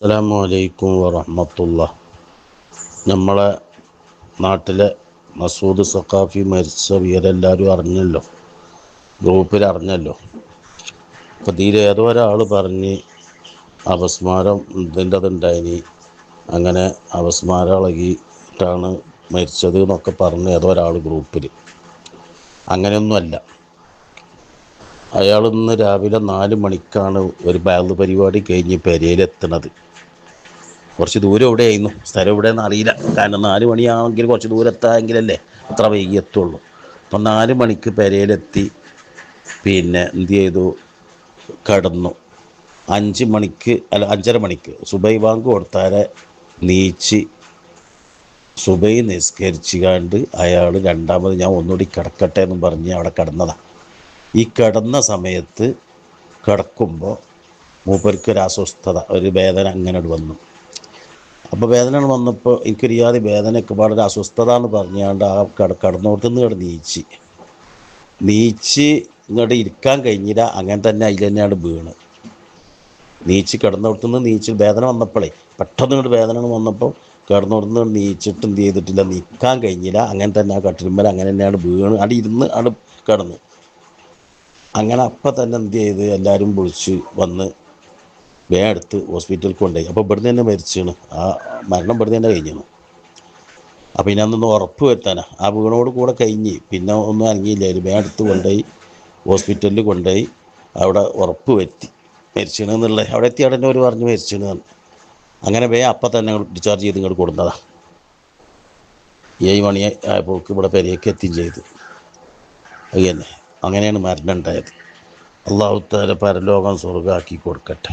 അസ്സലാമു അലൈക്കും വറഹമത്തുള്ള നമ്മളെ നാട്ടിലെ മസൂദ് സഖാഫി മരിച്ച വീരെല്ലാവരും അറിഞ്ഞല്ലോ. ഗ്രൂപ്പിൽ അറിഞ്ഞല്ലോ. അപ്പം തീരെ ഏതോ ഒരാൾ പറഞ്ഞ് അപസ്മാരം ഇതിന്റെ അതുണ്ടായിനി അങ്ങനെ അപസ്മാരം ഇളകിയിട്ടാണ് മരിച്ചത് എന്നൊക്കെ പറഞ്ഞ് ഏതോ ഒരാൾ ഗ്രൂപ്പിൽ അങ്ങനെയൊന്നുമല്ല. അയാൾ ഇന്ന് രാവിലെ നാല് മണിക്കാണ് ഒരു ബാഗ് പരിപാടി കഴിഞ്ഞ് പെരയിലെത്തണത് കുറച്ച് ദൂരം എവിടെയായിരുന്നു? സ്ഥലം എവിടെയെന്ന് അറിയില്ല. കാരണം നാല് മണിയാണെങ്കിൽ കുറച്ച് ദൂരം എത്താമെങ്കിലല്ലേ അത്ര വൈകി എത്തുള്ളൂ. അപ്പം നാല് മണിക്ക് പെരയിലെത്തി. പിന്നെ എന്ത് ചെയ്തു? കടന്നു. അഞ്ച് മണിക്ക് അല്ല അഞ്ചര മണിക്ക് സുബൈ ബാങ്ക് കൊടുത്താലെ നീച്ച് സുബൈ നിസ്കരിച്ച് കണ്ട് അയാൾ രണ്ടാമത് ഞാൻ ഒന്നുകൂടി കിടക്കട്ടെ എന്നും പറഞ്ഞ് അവിടെ കിടന്നതാണ് ഈ കിടന്ന സമയത്ത് കിടക്കുമ്പോൾ മൂപ്പർക്ക് ഒരു അസ്വസ്ഥത ഒരു വേദന അങ്ങനെ വന്നു. അപ്പോൾ വേദന വന്നപ്പോൾ എനിക്കറിയാതെ വേദനയൊക്കെ വളരെ അസ്വസ്ഥത എന്ന് പറഞ്ഞാണ്ട് ആ കട കടന്നോട്ട് നിന്ന് കിടന്ന് നീച്ച്. നീച്ച് ഇങ്ങോട്ട് ഇരിക്കാൻ കഴിഞ്ഞില്ല. അങ്ങനെ തന്നെ അതിൽ തന്നെയാണ് വീണ്. നീച്ച് കിടന്നോട്ടുനിന്ന് നീച്ച് വേദന വന്നപ്പോഴേ പെട്ടെന്ന് ഇങ്ങോട്ട് വേദന വന്നപ്പോൾ കിടന്നോടുന്ന് നിന്ന് നീച്ചിട്ടും ചെയ്തിട്ടില്ല നിൽക്കാൻ കഴിഞ്ഞില്ല. അങ്ങനെ തന്നെ ആ കട്ടിലുമ്മൽ അങ്ങനെ തന്നെയാണ് വീണ്. അവിടെ ഇരുന്ന് അവിടെ കിടന്നു. അങ്ങനെ അപ്പം തന്നെ എന്ത് ചെയ്ത് എല്ലാവരും വിളിച്ച് വന്ന് വേഗം എടുത്ത് ഹോസ്പിറ്റലിൽ കൊണ്ടുപോയി. അപ്പോൾ ഇവിടുന്ന് തന്നെ മരിച്ചാണ്. ആ മരണം ഇവിടുന്ന് തന്നെ കഴിഞ്ഞാണ്. അപ്പോൾ ഇനി അന്നൊന്ന് ഉറപ്പ് വരുത്താനാ. ആ വീണോട് കൂടെ കഴിഞ്ഞ് പിന്നെ ഒന്നും അനങ്ങിയില്ലായിരുന്നു. വേഗം എടുത്ത് കൊണ്ടുപോയി ഹോസ്പിറ്റലിൽ കൊണ്ടുപോയി അവിടെ ഉറപ്പ് വരുത്തി. മരിച്ചണെന്നുള്ള അവിടെ എത്തി അവിടെ തന്നെ ഒരു പറഞ്ഞ് മരിച്ചെന്ന് അങ്ങനെ വേഗം അപ്പം തന്നെ ഡിസ്ചാർജ് ചെയ്ത് ഇങ്ങോട്ട് കൊടുത്തതാണ് ഏഴ് മണി ആയപ്പോൾക്ക് ഇവിടെ പെരയൊക്കെ എത്തുകയും ചെയ്തു. അത് തന്നെ. അങ്ങനെയാണ് മരണം ഉണ്ടായത്. അള്ളാഹു താല പരലോകം സ്വർഗമാക്കി കൊടുക്കട്ടെ.